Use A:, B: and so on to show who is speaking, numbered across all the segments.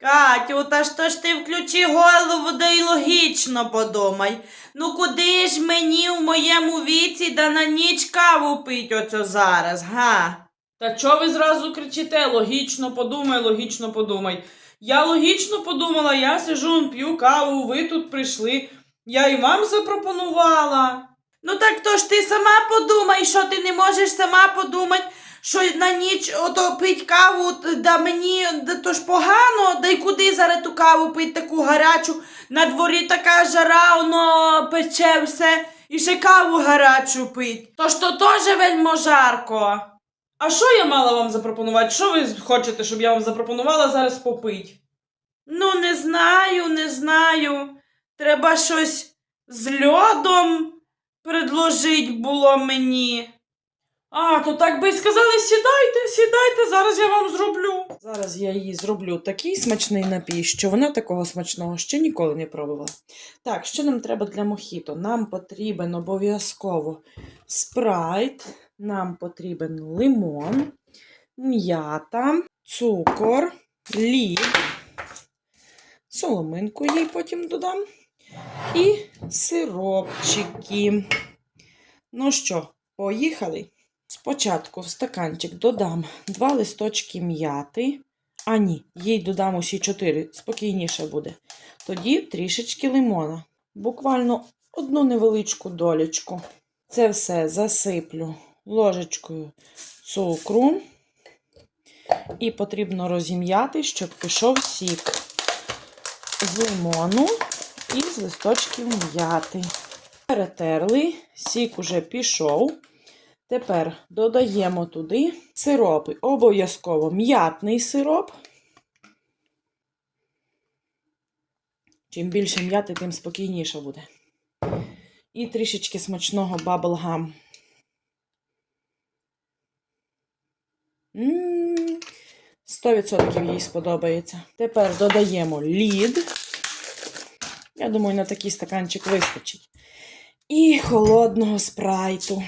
A: Катю, та ж то ж ти включи голову да й логічно подумай. Ну куди ж мені в моєму віці да на ніч каву пить оцю зараз, га?
B: Та чого ви зразу кричите? Логічно подумай, логічно подумай. Я логічно подумала, я сижу, п'ю каву, ви тут прийшли. Я і вам запропонувала.
A: Ну так то ж ти сама подумай, що ти не можеш сама подумати, що на ніч ото пить каву, да мені да то ж погано, да й куди зараз ту каву пить таку гарячу, на дворі така жара, воно пече все, і ще каву гарячу пить. То ж то теж вельмо жарко.
B: А що я мала вам запропонувати? Що ви хочете, щоб я вам запропонувала зараз попить?
A: Ну, не знаю, не знаю. Треба щось з льодом предложить було мені.
B: А, то так би й сказали, сідайте, сідайте, зараз я вам зроблю. Зараз я їй зроблю такий смачний напій, що вона такого смачного ще ніколи не пробувала. Так, що нам треба для мохіто? Нам потрібен обов'язково спрайт, нам потрібен лимон, м'ята, цукор, лід, соломинку їй потім додам. І сиропчики. Ну що, поїхали? Спочатку в стаканчик додам два листочки м'яти. А ні, їй додам усі чотири, спокійніше буде. Тоді трішечки лимона. Буквально одну невеличку долечку. Це все засиплю ложечкою цукру. І потрібно розім'яти, щоб пішов сік з лимону і з листочків м'яти. Перетерли, сік уже пішов. Тепер додаємо туди сиропи. Обов'язково м'ятний сироп. Чим більше м'яти, тим спокійніше буде. І трішечки смачного баблгам. М, 100% їй сподобається. Тепер додаємо лід. Я думаю, на такий стаканчик вистачить. І холодного спрайту.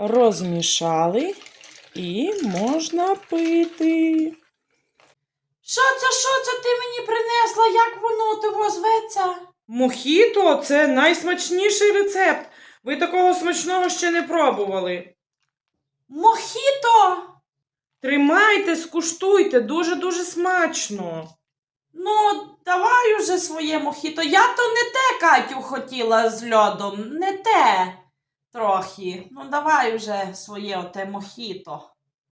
B: Розмішали і можна пити.
A: Що це, що це ти мені принесла? Як воно того зветься?
B: Мохіто це найсмачніший рецепт. Ви такого смачного ще не пробували.
A: Мохіто?
B: Тримайте, скуштуйте, дуже-дуже смачно.
A: Ну, давай уже своє мохіто. Я то не те, Катю, хотіла з льодом, не те трохи. Ну, давай уже своє оте мохіто.